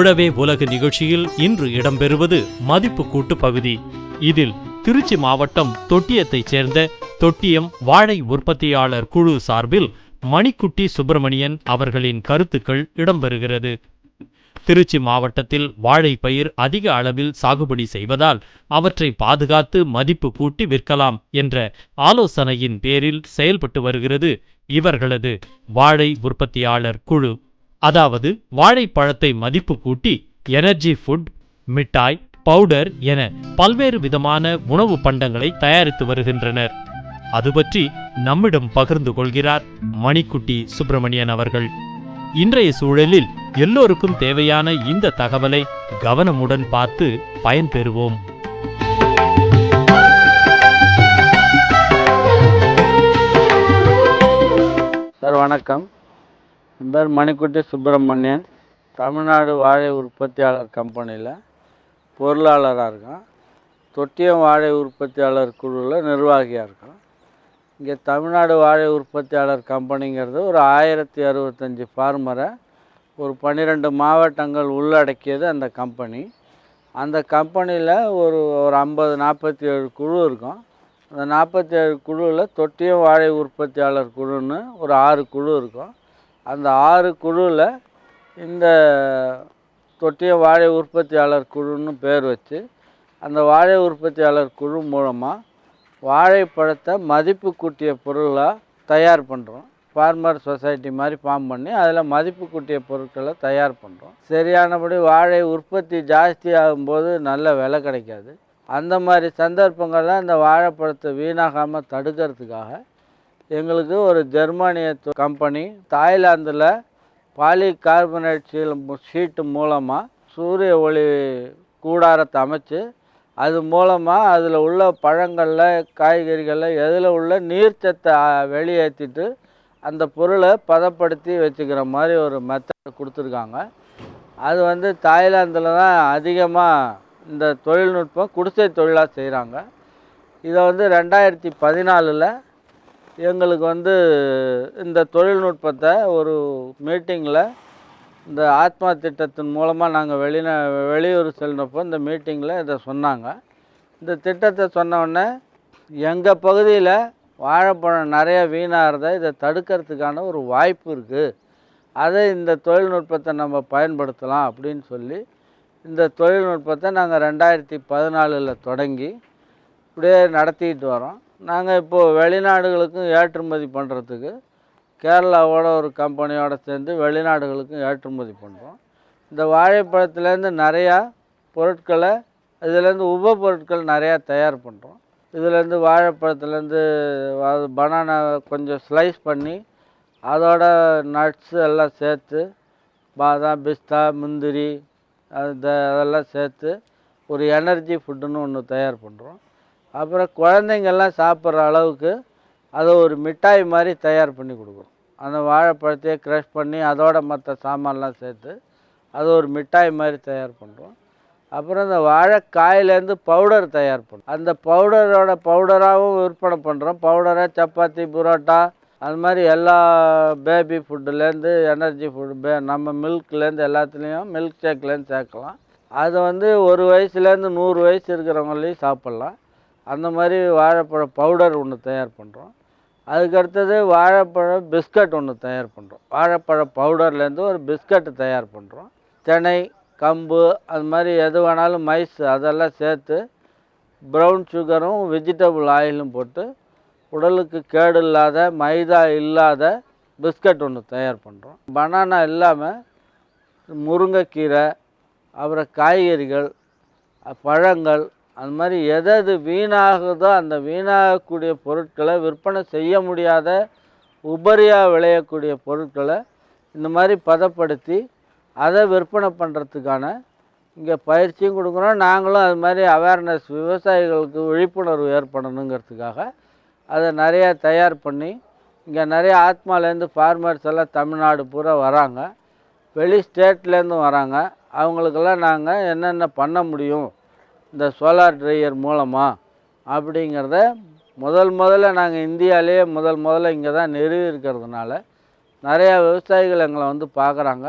உழவே உலக நிகழ்ச்சியில் இன்று இடம்பெறுவது மதிப்பு கூட்டு பகுதி. இதில் திருச்சி மாவட்டம் தொட்டியத்தைச் சேர்ந்த தொட்டியம் வாழை உற்பத்தியாளர் குழு சார்பில் மணிக்குட்டி சுப்பிரமணியன் அவர்களின் கருத்துக்கள் இடம்பெறுகிறது. திருச்சி மாவட்டத்தில் வாழை பயிர் அதிக அளவில் சாகுபடி செய்வதால் அவற்றை பாதுகாத்து மதிப்பு கூட்டி விற்கலாம் என்ற ஆலோசனையின் பேரில் செயல்பட்டு வருகிறது இவர்களது வாழை உற்பத்தியாளர் குழு. அதாவது வாழைப்பழத்தை மதிப்பு கூட்டி எனர்ஜி ஃபுட் மிட்டாய் பவுடர் என பல்வேறு விதமான உணவு பண்டங்களை தயாரித்து வருகின்றனர். அது பற்றி நம்மிடம் பகிர்ந்து கொள்கிறார் மணிக்குட்டி சுப்பிரமணியன் அவர்கள். இன்றைய சூழலில் எல்லோருக்கும் தேவையான இந்த தகவலை கவனமுடன் பார்த்து பயன்பெறுவோம். சார் வணக்கம். என் பேர் மணிக்குட்டி சுப்பிரமணியன் தமிழ்நாடு வாழை உற்பத்தியாளர் கம்பெனியில் பொருளாளராக இருக்கேன். தொட்டியம் வாழை உற்பத்தியாளர் குழுவில் நிர்வாகியாக இருக்கேன். இங்கே தமிழ்நாடு வாழை உற்பத்தியாளர் கம்பெனிங்கிறது ஒரு ஆயிரத்தி அறுபத்தஞ்சி ஃபார்மரை ஒரு பன்னிரெண்டு மாவட்டங்கள் உள்ளடக்கியது அந்த கம்பெனி. அந்த கம்பெனியில் ஒரு ஒரு ஐம்பது நாற்பத்தி ஏழு குழு இருக்கும். அந்த நாற்பத்தி ஏழு குழுவில் தொட்டியம் வாழை உற்பத்தியாளர் குழுன்னு ஒரு ஆறு குழு இருக்கும். அந்த ஆறு குழுவில் இந்த தொட்டிய வாழை உற்பத்தியாளர் குழுன்னு பேர் வச்சு அந்த வாழை உற்பத்தியாளர் குழு மூலமாக வாழைப்பழத்தை மதிப்பு கூட்டிய பொருளாக தயார் பண்ணுறோம் ஃபார்மர் சொசைட்டி மாதிரி ஃபார்ம் பண்ணி அதில் மதிப்பு கூட்டிய பொருட்களை தயார் பண்ணுறோம் சரியானபடி வாழை உற்பத்தி ஜாஸ்தி ஆகும்போது நல்ல விலை கிடைக்காது. அந்த மாதிரி சந்தர்ப்பங்களில் இந்த வாழைப்பழத்தை வீணாகாமல் தடுக்கிறதுக்காக எங்களுக்கு ஒரு ஜெர்மானிய கம்பெனி தாய்லாந்தில் பாலி கார்பனேட் சீல் ஷீட்டு மூலமாக சூரிய ஒளி கூடாரத்தை அமைச்சு அது மூலமாக அதில் உள்ள பழங்களில் காய்கறிகளில் எதில் உள்ள நீர்ச்சத்தை வெளியேற்றிட்டு அந்த பொருளை பதப்படுத்தி வச்சுக்கிற மாதிரி ஒரு மெத்தட் கொடுத்துருக்காங்க. அது வந்து தாய்லாந்தில் தான் அதிகமாக இந்த தொழில்நுட்பம் குடிசை தொழிலாக செய்கிறாங்க இதை வந்து ரெண்டாயிரத்தி பதினாலில் எங்களுக்கு வந்து இந்த தொழில்நுட்பத்தை ஒரு மீட்டிங்கில் இந்த ஆத்மா திட்டத்தின் மூலமாக நாங்கள் வெளிநா வெளியூர் செல்லினப்போ இந்த மீட்டிங்கில் இதை சொன்னாங்க. இந்த திட்டத்தை சொன்னோடனே எங்கள் பகுதியில் வாழைப்பழம் நிறைய வீணாகிறத இதை தடுக்கிறதுக்கான ஒரு வாய்ப்பு இருக்குது அதை இந்த தொழில்நுட்பத்தை நம்ம பயன்படுத்தலாம் அப்படின்னு சொல்லி இந்த தொழில்நுட்பத்தை நாங்கள் ரெண்டாயிரத்தி பதினாலில் தொடங்கி இப்படியே நடத்திக்கிட்டு வரோம். நாங்கள் இப்போது வெளிநாடுகளுக்கும் ஏற்றுமதி பண்ணுறதுக்கு கேரளாவோட ஒரு கம்பெனியோடு சேர்ந்து வெளிநாடுகளுக்கும் ஏற்றுமதி பண்ணுறோம் இந்த வாழைப்பழத்துலேருந்து நிறையா பொருட்களை இதுலேருந்து உப பொருட்கள் நிறையா தயார் பண்ணுறோம் இதுலேருந்து வாழைப்பழத்துலேருந்து பனானா கொஞ்சம் ஸ்லைஸ் பண்ணி அதோட நட்ஸு எல்லாம் சேர்த்து பாதாம் பிஸ்தா முந்திரி அது அதெல்லாம் சேர்த்து ஒரு எனர்ஜி ஃபுட்டுன்னு ஒன்று தயார் பண்ணுறோம் அப்புறம் குழந்தைங்கள்லாம் சாப்பிட்ற அளவுக்கு அதை ஒரு மிட்டாய் மாதிரி தயார் பண்ணி கொடுக்குறோம் அந்த வாழைப்பழத்தையே க்ரஷ் பண்ணி அதோட மற்ற சாமான்லாம் சேர்த்து அது ஒரு மிட்டாய் மாதிரி தயார் பண்ணுறோம் அப்புறம் இந்த வாழைக்காயிலேருந்து பவுடர் தயார் பண்ணுறோம் அந்த பவுடரோட பவுடராகவும் விற்பனை பண்ணுறோம் பவுடராக சப்பாத்தி புரோட்டா அது மாதிரி எல்லா பேபி ஃபுட்டுலேருந்து எனர்ஜி ஃபுட் பே நம்ம மில்க்லேருந்து எல்லாத்துலேயும் மில்க் ஷேக்லேருந்து சேர்க்கலாம். அது வந்து ஒரு வயசுலேருந்து நூறு வயசு இருக்கிறவங்களையும் சாப்பிட்லாம். அந்த மாதிரி வாழைப்பழ பவுடர் ஒன்று தயார் பண்ணுறோம் அதுக்கு அடுத்தது வாழைப்பழ பிஸ்கட் ஒன்று தயார் பண்ணுறோம் வாழைப்பழ பவுடர்லேருந்து ஒரு பிஸ்கட் தயார் பண்ணுறோம் தினை கம்பு அது மாதிரி எது வேணாலும் மைஸ் அதெல்லாம் சேர்த்து ப்ரௌன் சுகரும் வெஜிடபிள் ஆயிலும் போட்டு உடலுக்கு கேடு இல்லாத மைதா இல்லாத பிஸ்கட் ஒன்று தயார் பண்ணுறோம் பனானா இல்லாமல் முருங்கைக்கீரை அப்புறம் காய்கறிகள் பழங்கள் அந்த மாதிரி எது வீணாகுதோ அந்த வீணாகக்கூடிய பொருட்களை விற்பனை செய்ய முடியாத உபரியாக விளையக்கூடிய பொருட்களை இந்த மாதிரி பதப்படுத்தி அதை விற்பனை பண்ணுறதுக்கான இங்கே பயிற்சியும் கொடுக்குறோம். நாங்களும் அது மாதிரி அவேர்னஸ் விவசாயிகளுக்கு விழிப்புணர்வு ஏற்படணுங்கிறதுக்காக அதை நிறையா தயார் பண்ணி இங்கே நிறைய ஆத்மாலேருந்து ஃபார்மர்ஸ் எல்லாம் தமிழ்நாடு பூரா வராங்க. வெளி ஸ்டேட்லேருந்தும் வராங்க. அவங்களுக்கெல்லாம் நாங்கள் என்னென்ன பண்ண முடியும் இந்த சோலார் ட்ரையர் மூலமாக அப்படிங்கிறத முதல் முதல்ல நாங்கள் இந்தியாவிலேயே முதல் முதல்ல இங்கே தான் நிறுவி இருக்கிறதுனால நிறையா விவசாயிகள் எங்களை வந்து பார்க்குறாங்க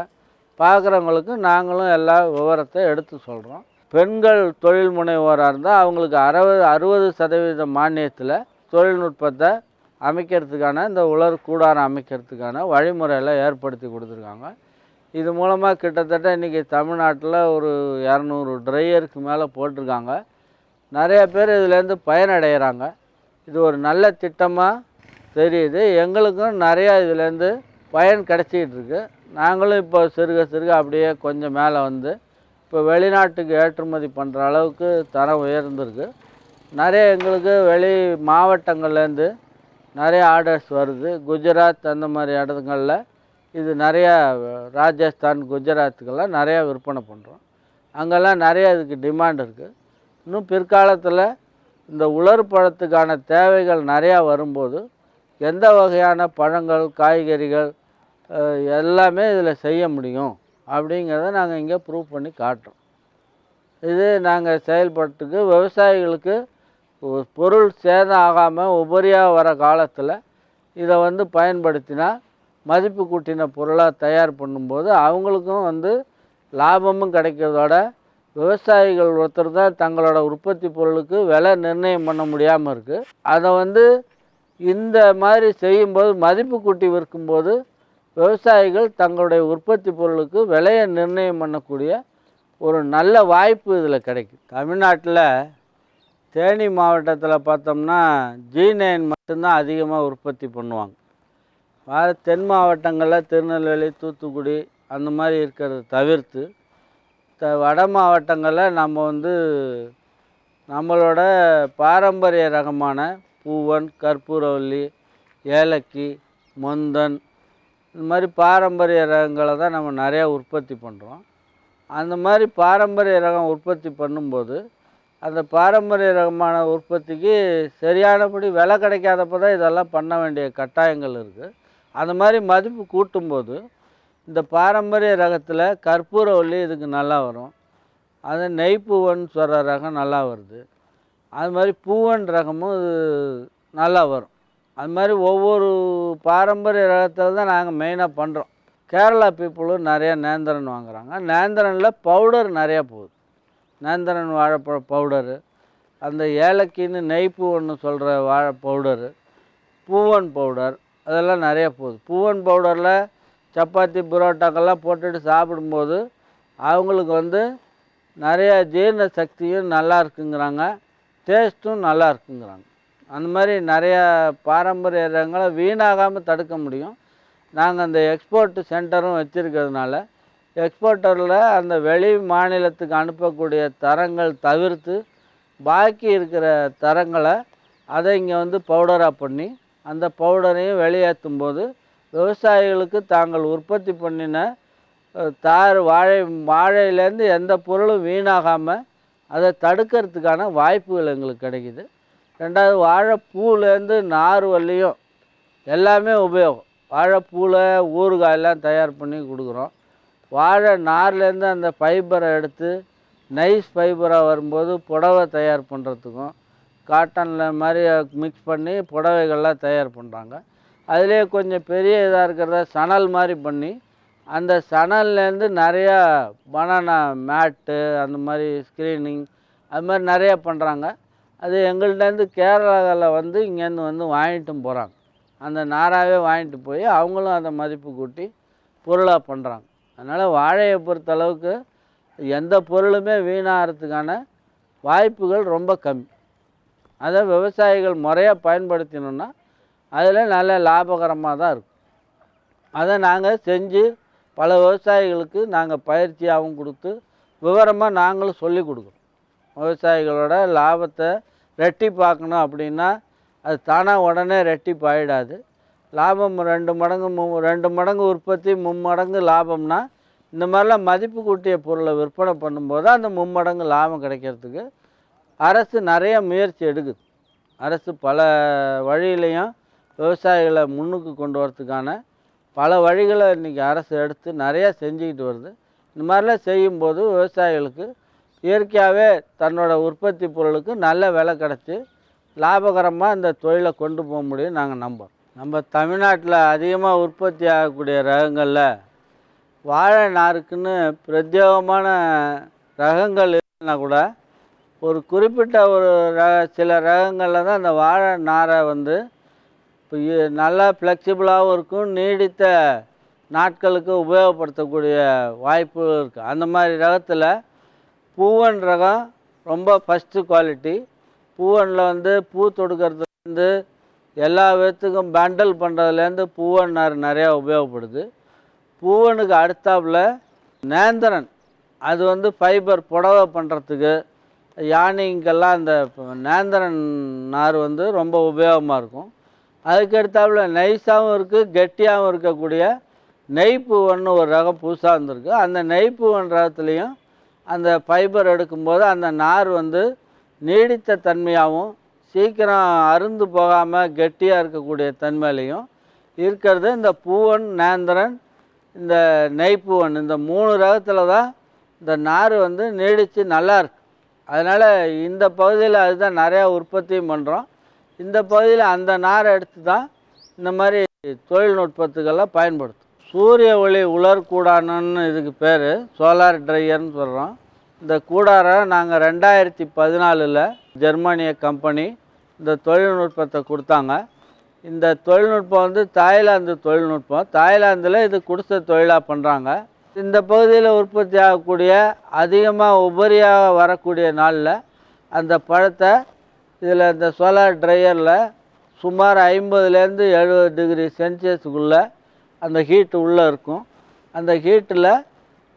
பார்க்குறவங்களுக்கு நாங்களும் எல்லா விவரத்தை எடுத்து சொல்கிறோம் பெண்கள் தொழில் முனைவோராக இருந்தால் அவங்களுக்கு அறுபது அறுபது சதவீத மானியத்தில் தொழில்நுட்பத்தை அமைக்கிறதுக்கான இந்த உலர் கூடாரம் அமைக்கிறதுக்கான வழிமுறையெல்லாம் ஏற்படுத்தி கொடுத்துருக்காங்க. இது மூலமாக கிட்டத்தட்ட இன்றைக்கி தமிழ்நாட்டில் ஒரு இரநூறு ட்ரையருக்கு மேலே போட்டிருக்காங்க. நிறைய பேர் இதுலேருந்து பயனடைகிறாங்க இது ஒரு நல்ல திட்டமாக தெரியுது. எங்களுக்கும் நிறையா இதுலேருந்து பயன் கிடச்சிக்கிட்டு இருக்குது நாங்களும் இப்போ சிறுக சிறுக அப்படியே கொஞ்சம் மேலே வந்து இப்போ வெளிநாட்டுக்கு ஏற்றுமதி பண்ணுற அளவுக்கு தரம் உயர்ந்திருக்கு. நிறைய எங்களுக்கு வெளி மாவட்டங்கள்லேருந்து நிறைய ஆர்டர்ஸ் வருது. குஜராத் அந்த மாதிரி இடத்துங்களில் இது நிறையா ராஜஸ்தான் குஜராத்துக்கெல்லாம் நிறையா விற்பனை பண்ணுறோம் அங்கெல்லாம் நிறையா இதுக்கு டிமாண்ட் இருக்குது இன்னும் பிற்காலத்தில் இந்த உலர் பழத்துக்கான தேவைகள் நிறையா வரும்போது எந்த வகையான பழங்கள் காய்கறிகள் எல்லாமே இதில் செய்ய முடியும் அப்படிங்கிறத நாங்கள் இங்கே ப்ரூவ் பண்ணி காட்டுறோம். இது நாங்கள் செயல்பட்டுக்கு விவசாயிகளுக்கு பொருள் சேதம் ஆகாமல் உபரியாக வர காலத்தில் இதை வந்து பயன்படுத்தினா மதிப்பு கூட்டின பொருளாக தயார் பண்ணும்போது அவங்களுக்கும் வந்து லாபமும் கிடைக்கிறதோட விவசாயிகள் ஒருத்தர் தான் தங்களோட உற்பத்தி பொருளுக்கு விலை நிர்ணயம் பண்ண முடியாமல் இருக்குது அதை வந்து இந்த மாதிரி செய்யும்போது மதிப்பு கூட்டி விற்கும்போது விவசாயிகள் தங்களுடைய உற்பத்தி பொருளுக்கு விலையை நிர்ணயம் பண்ணக்கூடிய ஒரு நல்ல வாய்ப்பு இதில் கிடைக்கும் தமிழ்நாட்டில் தேனி மாவட்டத்தில் பார்த்தோம்னா ஜி நைன் மட்டும்தான் அதிகமாக உற்பத்தி பண்ணுவாங்க. வேறு தென் மாவட்டங்களில் திருநெல்வேலி தூத்துக்குடி அந்த மாதிரி இருக்கிறத தவிர்த்து த வட மாவட்டங்களில் நம்ம வந்து நம்மளோட பாரம்பரிய ரகமான பூவன் கற்பூரவல்லி ஏலக்கி மொந்தன் இந்த மாதிரி பாரம்பரிய ரகங்களை தான் நம்ம நிறையா உற்பத்தி பண்ணுறோம் அந்த மாதிரி பாரம்பரிய ரகம் உற்பத்தி பண்ணும்போது அந்த பாரம்பரிய ரகமான உற்பத்திக்கு சரியானபடி விலை கிடைக்காதப்போ தான் இதெல்லாம் பண்ண வேண்டிய கட்டாயங்கள் இருக்குது அந்த மாதிரி மதிப்பு கூட்டும்போது இந்த பாரம்பரிய ரகத்தில் கற்பூரவல்லி இதுக்கு நல்லா வரும். அது நெய்ப்பூவன் சொல்கிற ரகம் நல்லா வருது. அது மாதிரி பூவன் ரகமும் இது நல்லா வரும். அது மாதிரி ஒவ்வொரு பாரம்பரிய ரகத்தில் தான் நாங்கள் மெயினாக பண்ணுறோம் கேரளா பீப்புளும் நிறையா நேந்திரன் வாங்குறாங்க. நேந்திரனில் பவுடர் நிறையா போகுது. நேந்திரன் வாழைப்பழ பவுடரு அந்த ஏலக்கின்னு நெய்ப்பூவன்னு சொல்கிற வாழை பவுடரு பூவன் பவுடர் அதெல்லாம் நிறையா போகுது. பூவன் பவுடரில் சப்பாத்தி புரோட்டாக்கெல்லாம் போட்டுட்டு சாப்பிடும்போது அவங்களுக்கு வந்து நிறையா ஜீரண சக்தியும் நல்லா இருக்குங்கிறாங்க. டேஸ்ட்டும் நல்லா இருக்குங்கிறாங்க. அந்த மாதிரி நிறையா பாரம்பரிய இடங்களை வீணாகாமல் தடுக்க முடியும். நாங்கள் அந்த எக்ஸ்போர்ட் சென்டரும் வச்சுருக்கிறதுனால எக்ஸ்போர்ட்டரில் அந்த வெளி மாநிலத்துக்கு அனுப்பக்கூடிய தரங்கள் தவிர்த்து பாக்கி இருக்கிற தரங்களை அதை இங்கே வந்து பவுடராக பண்ணி அந்த பவுடரையும் வெளியேற்றும் போது விவசாயிகளுக்கு தாங்கள் உற்பத்தி பண்ணின தார் வாழை வாழையிலேருந்து எந்த பொருளும் வீணாகாமல் அதை தடுக்கிறதுக்கான வாய்ப்புகள் எங்களுக்கு கிடைக்குது. ரெண்டாவது வாழைப்பூலேருந்து நார் வள்ளியும் எல்லாமே உபயோகம். வாழைப்பூவில் ஊறுகாயெல்லாம் தயார் பண்ணி கொடுக்குறோம். வாழை நார்லேருந்து அந்த ஃபைபரை எடுத்து நைஸ் ஃபைபராக வரும்போது புடவை தயார் பண்ணுறதுக்கும் காட்டனில் மாதிரி மிக்ஸ் பண்ணி புடவைகள்லாம் தயார் பண்ணுறாங்க அதுலேயே கொஞ்சம் பெரிய இதாக இருக்கிறத சணல் மாதிரி பண்ணி அந்த சணல்லேருந்து நிறையா பனானா மேட்டு அந்த மாதிரி ஸ்க்ரீனிங் அது மாதிரி நிறையா பண்ணுறாங்க அது எங்கள்கிட்டருந்து கேரளாவில் வந்து இங்கேருந்து வந்து வாங்கிட்டும் போகிறாங்க அந்த நாராகவே வாங்கிட்டு போய் அவங்களும் அதை மதிப்பு கூட்டி பொருளாக பண்ணுறாங்க அதனால் வாழையை பொறுத்தளவுக்கு எந்த பொருளுமே வீணாகிறதுக்கான வாய்ப்புகள் ரொம்ப கம்மி. அதை விவசாயிகள் முறையாக பயன்படுத்தினோன்னா அதில் நல்ல லாபகரமாக தான் இருக்கும். அதை நாங்கள் செஞ்சு பல விவசாயிகளுக்கு நாங்கள் பயிற்சியாகவும் கொடுத்து விவரமாக நாங்களும் சொல்லி கொடுக்குறோம். விவசாயிகளோட லாபத்தை ரெட்டிப்பாக்கணும் அப்படின்னா அது தானாக உடனே ரெட்டி பாயிடாது லாபம் ரெண்டு மடங்கு மு ரெண்டு மடங்கு உற்பத்தி மும்மடங்கு லாபம்னா இந்த மாதிரிலாம் மதிப்பு கூட்டிய பொருளை விற்பனை பண்ணும்போது அந்த மும்மடங்கு லாபம் கிடைக்கிறதுக்கு அரசு நிறைய முயற்சி எடுக்குது. அரசு பல வழியிலையும் விவசாயிகளை முன்னுக்கு கொண்டு வரதுக்கான பல வழிகளை இன்றைக்கி அரசு எடுத்து நிறையா செஞ்சுக்கிட்டு வருது. இந்த மாதிரிலாம் செய்யும்போது விவசாயிகளுக்கு இயற்கையாகவே தன்னோட உற்பத்தி பொருளுக்கு நல்ல விலை கிடச்சி லாபகரமாக இந்த தொழிலை கொண்டு போக முடியும் நாங்கள் நம்புகிறோம் நம்ம தமிழ்நாட்டில் அதிகமாக உற்பத்தி ஆகக்கூடிய ரகங்களில் வாழை நாருக்குன்னு பிரத்யேகமான ரகங்கள் இல்லைன்னா கூட ஒரு குறிப்பிட்ட ஒரு ரக சில ரகங்களில் தான் அந்த வாழை நாரை வந்து இப்போ நல்லா ஃப்ளெக்சிபிளாகவும் இருக்கும் நீடித்த நாட்களுக்கு உபயோகப்படுத்தக்கூடிய வாய்ப்பு இருக்குது அந்த மாதிரி ரகத்தில் பூவன் ரகம் ரொம்ப ஃபஸ்ட்டு குவாலிட்டி பூவனில் வந்து பூ தொடுக்கிறதுலேருந்து எல்லா விதத்துக்கும் பேண்டல் பண்ணுறதுலேருந்து பூவன் நார் நிறையா உபயோகப்படுது. பூவனுக்கு அடுத்தாப்புல நேந்திரன். அது வந்து ஃபைபர் புடவை பண்ணுறதுக்கு யானைங்கெல்லாம் அந்த நேந்திரன் நார் வந்து ரொம்ப உபயோகமாக இருக்கும். அதுக்கு எடுத்தாப்புல நைஸாகவும் இருக்குது கெட்டியாகவும் இருக்கக்கூடிய நெய்ப்பூவன்னு ஒரு ரகம் புதுசாக இருந்திருக்கு அந்த நெய்ப்பூவன் ரகத்துலேயும் அந்த ஃபைபர் எடுக்கும்போது அந்த நார் வந்து நீடித்த தன்மையாகவும் சீக்கிரம் அருந்து போகாமல் கெட்டியாக இருக்கக்கூடிய தன்மையிலையும் இருக்கிறது. இந்த பூவன் நேந்திரன் இந்த நெய்ப்பூவன் இந்த மூணு ரகத்தில் தான் இந்த நார் வந்து நீடித்து நல்லாயிருக்கு அதனால் இந்த பகுதியில் அதுதான் நிறையா உற்பத்தியும் பண்ணுறோம் இந்த பகுதியில் அந்த நாரை எடுத்து தான் இந்த மாதிரி தொழில்நுட்பத்துக்கெல்லாம் பயன்படுத்தும். சூரிய ஒளி உலர் இதுக்கு பேர் சோலார் ட்ரையர்னு சொல்கிறோம் இந்த கூடாரை நாங்கள் ரெண்டாயிரத்தி பதினாலில் ஜெர்மனிய கம்பெனி இந்த தொழில்நுட்பத்தை கொடுத்தாங்க. இந்த தொழில்நுட்பம் வந்து தாய்லாந்து தொழில்நுட்பம். தாய்லாந்தில் இது குடிசை தொழிலாக பண்ணுறாங்க இந்த பகுதியில் உற்பத்தி ஆகக்கூடிய அதிகமாக உபரியாக வரக்கூடிய நாளில் அந்த பழத்தை இதில் இந்த சோலார் ட்ரையரில் சுமார் ஐம்பதுலேருந்து எழுபது டிகிரி செல்சியஸுக்குள்ளே அந்த ஹீட்டு உள்ளே இருக்கும். அந்த ஹீட்டில்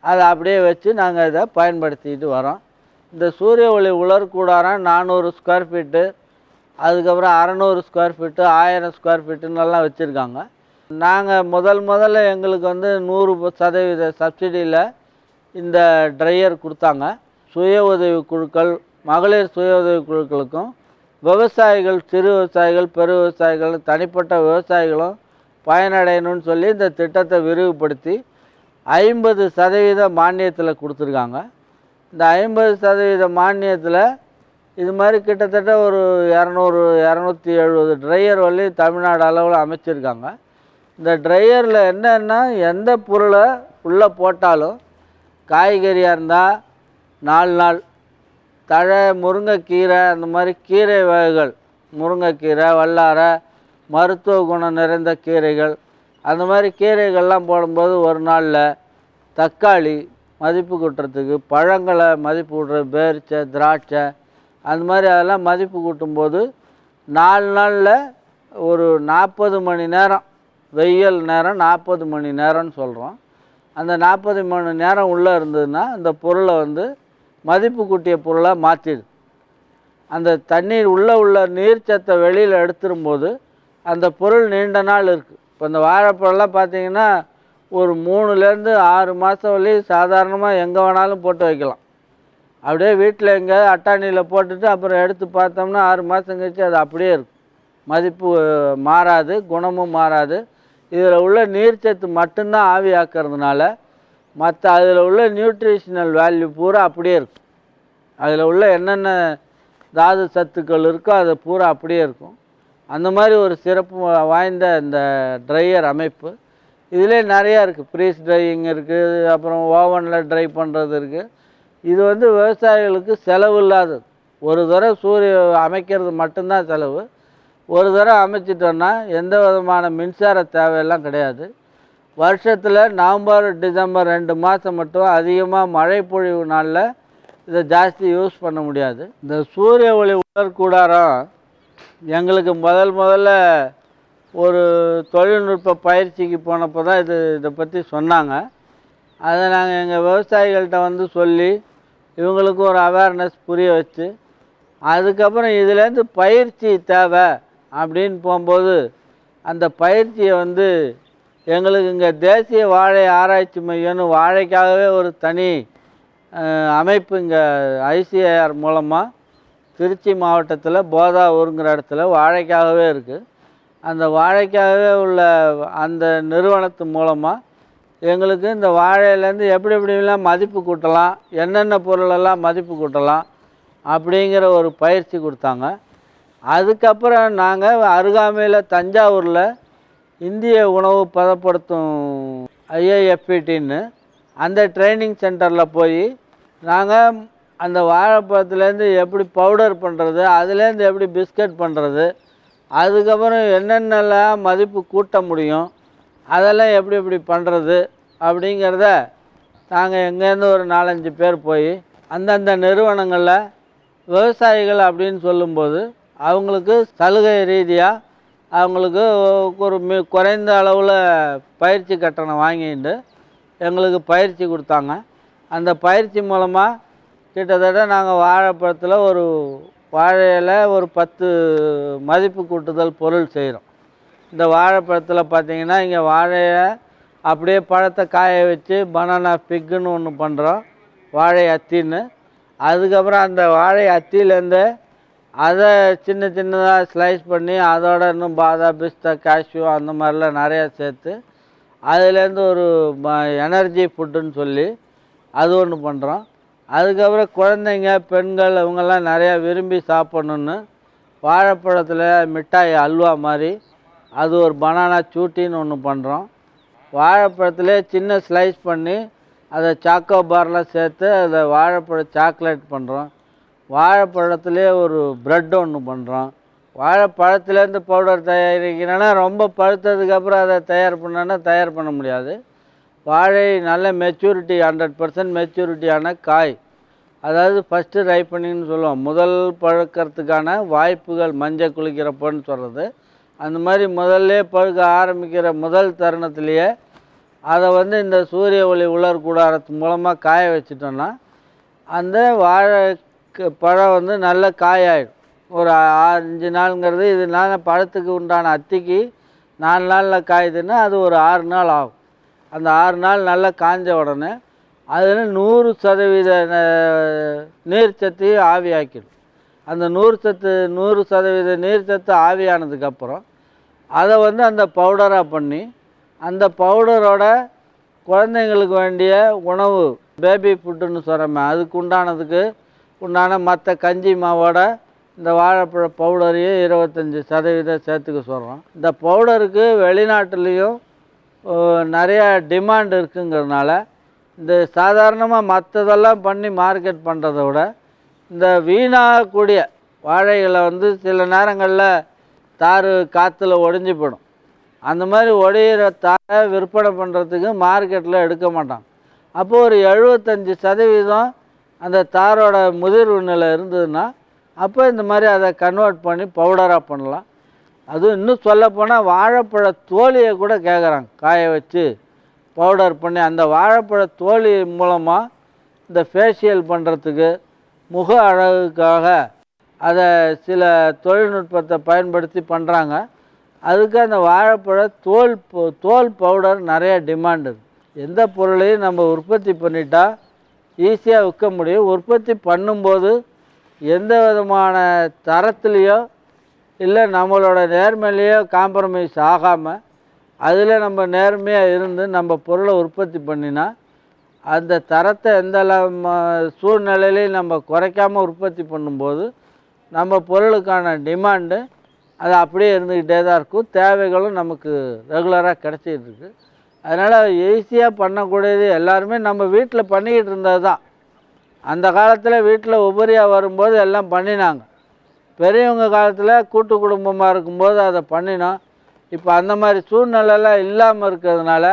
அதை அப்படியே வச்சு நாங்கள் இதை பயன்படுத்திட்டு வரோம். இந்த சூரிய ஒளி உலர்கூடாரம் நானூறு ஸ்கொயர் ஃபீட்டு அதுக்கப்புறம் அறநூறு ஸ்கொயர் ஃபீட்டு ஆயிரம் ஸ்கொயர் ஃபீட்டுன்னெல்லாம் வச்சுருக்காங்க. நாங்கள் முதல் முதல்ல எங்களுக்கு வந்து நூறு சதவீத சப்சிடியில் இந்த ட்ரையர் கொடுத்தாங்க. சுய உதவி குழுக்கள் மகளிர் சுய உதவி குழுக்களுக்கும் விவசாயிகள் சிறு விவசாயிகள் பெரு விவசாயிகள் தனிப்பட்ட விவசாயிகளும் பயனடையணும்னு சொல்லி இந்த திட்டத்தை விரிவுபடுத்தி ஐம்பது சதவீத மானியத்தில் கொடுத்துருக்காங்க. இந்த ஐம்பது சதவீத மானியத்தில் இது மாதிரி கிட்டத்தட்ட ஒரு இரநூறு இரநூத்தி எழுபது ட்ரையர் வழி தமிழ்நாடு அளவில் அமைச்சிருக்காங்க. இந்த ட்ரையரில் என்னென்னா எந்த பொருளை உள்ளே போட்டாலும் காய்கறியாக இருந்தால் நாலு நாள். தழை முருங்கைக்கீரை அந்த மாதிரி கீரை வகைகள். முருங்கைக்கீரை வல்லாரை மருத்துவ குணம் நிறைந்த கீரைகள். அந்த மாதிரி கீரைகள்லாம் போடும்போது ஒரு நாளில் தக்காளி மதிப்பு கூட்டுறதுக்கு பழங்களை மதிப்பு கூட்டுறது பேரிச்சை திராட்சை அந்த மாதிரி அதெல்லாம் மதிப்பு கூட்டும்போது நாலு நாளில் ஒரு நாற்பது மணி நேரம் வெயில் நேரம் நாற்பது மணி நேரம்னு சொல்கிறோம் அந்த நாற்பது மணி நேரம் உள்ளே இருந்ததுன்னா அந்த பொருளை வந்து மதிப்பு கூட்டிய பொருளாக மாற்றிடுது அந்த தண்ணீர் உள்ளே உள்ள நீர்ச்சத்தை வெளியில் எடுத்துரும்போது அந்த பொருள் நீண்ட நாள் இருக்குது இப்போ இந்த வாழைப்பழம்லாம் பார்த்திங்கன்னா ஒரு மூணுலேருந்து ஆறு மாதம் வரையும் சாதாரணமாக எங்கே வேணாலும் போட்டு வைக்கலாம். அப்படியே வீட்டில் எங்கேயாவது அட்டாணியில் போட்டுட்டு அப்புறம் எடுத்து பார்த்தோம்னா ஆறு மாதம் கழிச்சு அது அப்படியே இருக்கும் மதிப்பு மாறாது குணமும் மாறாது. இதில் உள்ள நீர்ச்சத்து மட்டும்தான் ஆவியாக்குறதுனால மற்ற அதில் உள்ள நியூட்ரிஷனல் வேல்யூ பூரா அப்படியே இருக்கும். அதில் உள்ள என்னென்ன தாது சத்துக்கள் இருக்கோ அது பூரா அப்படியே இருக்கும். அந்த மாதிரி ஒரு சிறப்பு வாய்ந்த இந்த ட்ரையர் அமைப்பு. இதிலே நிறையா இருக்குது ப்ரீஸ் ட்ரையிங் இருக்குது அப்புறம் ஓவனில் ட்ரை பண்ணுறது இருக்குது இது வந்து விவசாயிகளுக்கு செலவு இல்லாதது. ஒரு தடவை சூரிய அமைக்கிறது மட்டும்தான் செலவு. ஒரு தடவை அமைச்சிட்டோன்னா எந்த விதமான மின்சார தேவையெல்லாம் கிடையாது. வருஷத்தில் நவம்பர் டிசம்பர் ரெண்டு மாதம் மட்டும் அதிகமாக மழை பொழிவு நாளில் இதை ஜாஸ்தி யூஸ் பண்ண முடியாது. இந்த சூரிய ஒளி உலர் கூடாரம் எங்களுக்கு முதல் முதல்ல ஒரு தொழில்நுட்ப பயிற்சிக்கு போனப்போ தான் இது இதை பற்றி சொன்னாங்க. அதை நாங்கள் எங்கள் விவசாயிகள்கிட்ட வந்து சொல்லி இவங்களுக்கு ஒரு அவேர்னஸ் புரிய வச்சு அதுக்கப்புறம் இதுலேருந்து பயிற்சி தேவை அப்படின்னு போகும்போது அந்த பயிற்சியை வந்து எங்களுக்கு இங்கே தேசிய வாழை ஆராய்ச்சி மையம்னு வாழைக்காகவே ஒரு தனி அமைப்பு இங்கே ஐசிஐஆர் மூலமாக திருச்சி மாவட்டத்தில் போதாவூருங்கிற இடத்துல வாழைக்காகவே இருக்குது அந்த வாழைக்காகவே உள்ள அந்த நிறுவனத்து மூலமாக எங்களுக்கு இந்த வாழையிலேருந்து எப்படி எப்படிலாம் மதிப்பு கூட்டலாம் என்னென்ன பொருளெல்லாம் மதிப்பு கூட்டலாம் அப்படிங்கிற ஒரு பயிற்சி கொடுத்தாங்க. அதுக்கப்புறம் நாங்கள் அருகாமையில் தஞ்சாவூரில் இந்திய உணவு பதப்படுத்தும் ஐஏஎஃப்பிடின்னு அந்த ட்ரைனிங் சென்டரில் போய் நாங்கள் அந்த வாழைப்பழத்துலேருந்து எப்படி பவுடர் பண்ணுறது அதுலேருந்து எப்படி பிஸ்கட் பண்ணுறது அதுக்கப்புறம் என்னென்னலாம் மதிப்பு கூட்ட முடியும் அதெல்லாம் எப்படி எப்படி பண்ணுறது அப்படிங்கிறத நாங்கள் எங்கேருந்து ஒரு நாலஞ்சு பேர் போய் அந்தந்த நிறுவனங்களில் விவசாயிகள் அப்படின்னு சொல்லும்போது அவங்களுக்கு சலுகை ரீதியாக அவங்களுக்கு ஒரு மி குறைந்த அளவில் பயிற்சி கட்டணம் வாங்கிட்டு எங்களுக்கு பயிற்சி கொடுத்தாங்க. அந்த பயிற்சி மூலமாக கிட்டத்தட்ட நாங்கள் வாழைப்பழத்தில் ஒரு வாழையில ஒரு பத்து மதிப்பு கூட்டுதல் பொருள் செய்கிறோம் இந்த வாழைப்பழத்தில் பார்த்தீங்கன்னா இங்கே வாழையை அப்படியே பழத்தை காய வச்சு பனானா பிக்குன்னு ஒன்று பண்ணுறோம் வாழை அத்தின்னு. அதுக்கப்புறம் அந்த வாழை அத்தியிலேருந்து அதை சின்ன சின்னதாக ஸ்லைஸ் பண்ணி அதோட இன்னும் பாதாம் பிஸ்தா கேஷ்யூ அந்த மாதிரிலாம் நிறையா சேர்த்து அதுலேருந்து ஒரு எனர்ஜி ஃபுட்டுன்னு சொல்லி அது ஒன்று பண்ணுறோம் அதுக்கப்புறம் குழந்தைங்க பெண்கள் இவங்கெல்லாம் நிறையா விரும்பி சாப்பிட்ணுன்னு வாழைப்பழத்தில் மிட்டாய் அல்வா மாதிரி அது ஒரு பனானா சூட்டின்னு ஒன்று பண்ணுறோம் வாழைப்பழத்துலேயே சின்ன ஸ்லைஸ் பண்ணி அதை சாக்கோ பார்லாம் சேர்த்து அதை வாழைப்பழ சாக்லேட் பண்ணுறோம் வாழைப்பழத்துலேயே ஒரு ப்ரெட் ஒன்று பண்ணுறோம் வாழைப்பழத்துலேருந்து பவுடர் தயாரிக்கணும்னா ரொம்ப பழுத்ததுக்கப்புறம் அதை தயார் பண்ணோன்னா தயார் பண்ண முடியாது. வாழை நல்ல மெச்சூரிட்டி ஹண்ட்ரட் பர்சன்ட் மெச்சூரிட்டியான காய். அதாவது ஃபஸ்ட்டு ரைப்பனிங்னு சொல்லுவோம். முதல் பழுக்கிறதுக்கான வாய்ப்புகள் மஞ்சள் குளிக்கிறப்போன்னு சொல்கிறது அந்த மாதிரி முதல்ல பழுக்க ஆரம்பிக்கிற முதல் தருணத்திலேயே அதை வந்து இந்த சூரிய ஒளி உலர் கூடாரத்து மூலமாக காய வச்சிட்டோன்னா அந்த வாழை பழம் வந்து நல்ல காயாயிடும். ஒரு அஞ்சு நாளுங்கிறது இதனால பழத்துக்கு உண்டான அத்திக்கு நாலு நாளில் காயுதுன்னா அது ஒரு ஆறு நாள் ஆகும். அந்த ஆறு நாள் நல்லா காஞ்ச உடனே அதில் நூறு சதவீத நீர் நீர்ச்சத்தையும் ஆவியாக்கிடும். அந்த நூறு சத்து நூறு சதவீத நீர்ச்சத்து ஆவியானதுக்கப்புறம் அதை வந்து அந்த பவுடராக பண்ணி அந்த பவுடரோட குழந்தைங்களுக்கு வேண்டிய உணவு பேபி ஃபுட்டுன்னு சொல்கிறோமே அதுக்கு உண்டானதுக்கு உண்டான மற்ற கஞ்சி மாவோட இந்த வாழைப்பழ பவுடரையும் இருபத்தஞ்சி சதவீதம் சேர்த்துக்க சொல்கிறோம் இந்த பவுடருக்கு வெளிநாட்டுலேயும் நிறையா டிமாண்ட் இருக்குங்கிறதுனால இந்த சாதாரணமாக மற்றதெல்லாம் பண்ணி மார்க்கெட் பண்ணுறத விட இந்த வீணாகக்கூடிய வாழைகளை வந்து சில நேரங்களில் தார் காற்றுல ஒடிஞ்சு போயிடும். அந்த மாதிரி ஒடையிற தாரை விற்பனை பண்ணுறதுக்கு மார்க்கெட்டில் எடுக்க மாட்டான் அப்போது ஒரு எழுபத்தஞ்சி சதவீதம் அந்த தாரோட முதிர்வு நிலை இருந்ததுன்னா அப்போ இந்த மாதிரி அதை கன்வெர்ட் பண்ணி பவுடராக பண்ணலாம். அதுவும் இன்னும் சொல்லப்போனால் வாழைப்பழ தோலியை கூட கேட்குறாங்க காய வச்சு பவுடர் பண்ணி அந்த வாழைப்பழ தோலி மூலமாக இந்த ஃபேஷியல் பண்ணுறதுக்கு முக அழகுக்காக அதை சில தொழில்நுட்பத்தை பயன்படுத்தி பண்ணுறாங்க அதுக்கு அந்த வாழைப்பழ தோல் தோல் பவுடர் நிறைய டிமாண்டு எந்த பொருளையும் நம்ம உற்பத்தி பண்ணிட்டால் ஈஸியாக விற்க முடியும். உற்பத்தி பண்ணும்போது எந்த விதமான தரத்துலேயோ இல்லை நம்மளோட நேர்மையிலையோ காம்ப்ரமைஸ் ஆகாமல் அதில் நம்ம நேர்மையாக இருந்து நம்ம பொருளை உற்பத்தி பண்ணினா அந்த தரத்தை எந்த சூழ்நிலையிலையும் நம்ம குறைக்காமல் உற்பத்தி பண்ணும்போது நம்ம பொருளுக்கான டிமாண்டு அது அப்படியே இருந்துக்கிட்டே தான் இருக்கும். தேவைகளும் நமக்கு ரெகுலராக கிடச்சிட்டுருக்கு அதனால் ஈஸியாக பண்ணக்கூடியது எல்லாருமே நம்ம வீட்டில் பண்ணிக்கிட்டு இருந்தது தான் அந்த காலத்தில் வீட்டில் உபரியாக வரும்போது எல்லாம் பண்ணினாங்க. பெரியவங்க காலத்தில் கூட்டு குடும்பமாக இருக்கும்போது அதை பண்ணினோம். இப்போ அந்த மாதிரி சூழ்நிலைலாம் இல்லாமல் இருக்கிறதுனால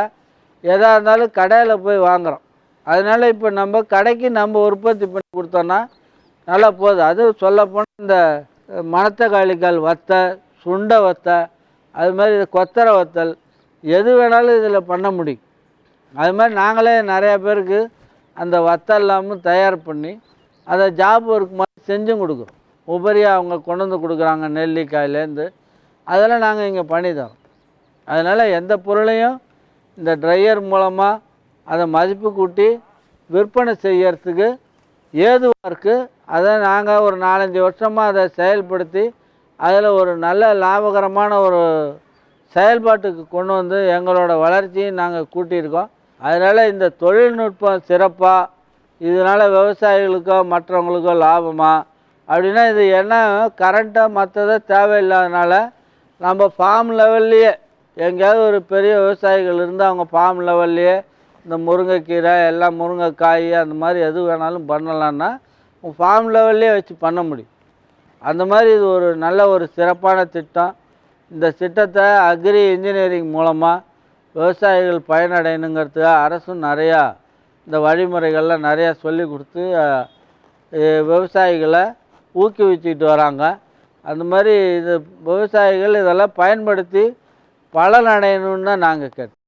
எதாக இருந்தாலும் கடையில் போய் வாங்குகிறோம் அதனால் இப்போ நம்ம கடைக்கு நம்ம உற்பத்தி பண்ணி கொடுத்தோன்னா நல்லா போகுது. அது சொல்லப்போனால் இந்த மணத்தக்காளிக்கால் வத்தை சுண்டை வத்தை அது மாதிரி கொத்தரை வத்தல் எது வேணாலும் இதில் பண்ண முடியும். அது மாதிரி நாங்களே நிறையா பேருக்கு அந்த வத்தம் இல்லாமல் தயார் பண்ணி அதை ஜாப் ஒர்க் மாதிரி செஞ்சும் கொடுக்குறோம். உபரியாக அவங்க கொண்டு வந்து கொடுக்குறாங்க நெல்லிக்காயிலேருந்து. அதெல்லாம் நாங்கள் இங்கே பண்ணி தரோம். அதனால் எந்த பொருளையும் இந்த ட்ரையர் மூலமாக அதை மதிப்பு கூட்டி விற்பனை செய்யறதுக்கு ஏதுவாக இருக்குது அதை நாங்கள் ஒரு நாலஞ்சு வருஷமாக அதை செயல்படுத்தி அதில் ஒரு நல்ல லாபகரமான ஒரு செயல்பாட்டுக்கு கொண்டு வந்து எங்களோட வளர்ச்சியை நாங்கள் கூட்டியிருக்கோம். அதனால் இந்த தொழில்நுட்பம் சிறப்பாக இதனால் விவசாயிகளுக்கோ மற்றவங்களுக்கோ லாபமா? அப்படின்னா இது என்ன கரண்ட்டாக மற்றதை தேவையில்லாதனால நம்ம ஃபார்ம் லெவல்லையே எங்கேயாவது ஒரு பெரிய விவசாயிகள் இருந்து அவங்க ஃபார்ம் லெவல்லையே இந்த முருங்கைக்கீரை எல்லாம் முருங்கைக்காய் அந்த மாதிரி எது வேணாலும் பண்ணலான்னா ஃபார்ம் லெவல்லே வச்சு பண்ண முடியும். அந்த மாதிரி இது ஒரு நல்ல ஒரு சிறப்பான திட்டம். இந்த திட்டத்தை அக்ரி இன்ஜினியரிங் மூலமாக விவசாயிகள் பயனடையணுங்கிறதுக்காக அரசும் நிறையா இந்த வழிமுறைகள்லாம் நிறையா சொல்லி கொடுத்து விவசாயிகளை ஊக்குவிச்சுக்கிட்டு வராங்க. அந்த மாதிரி இது விவசாயிகள் இதெல்லாம் பயன்படுத்தி பலன் அடையணும்னு தான் நாங்கள் கேட்டோம்.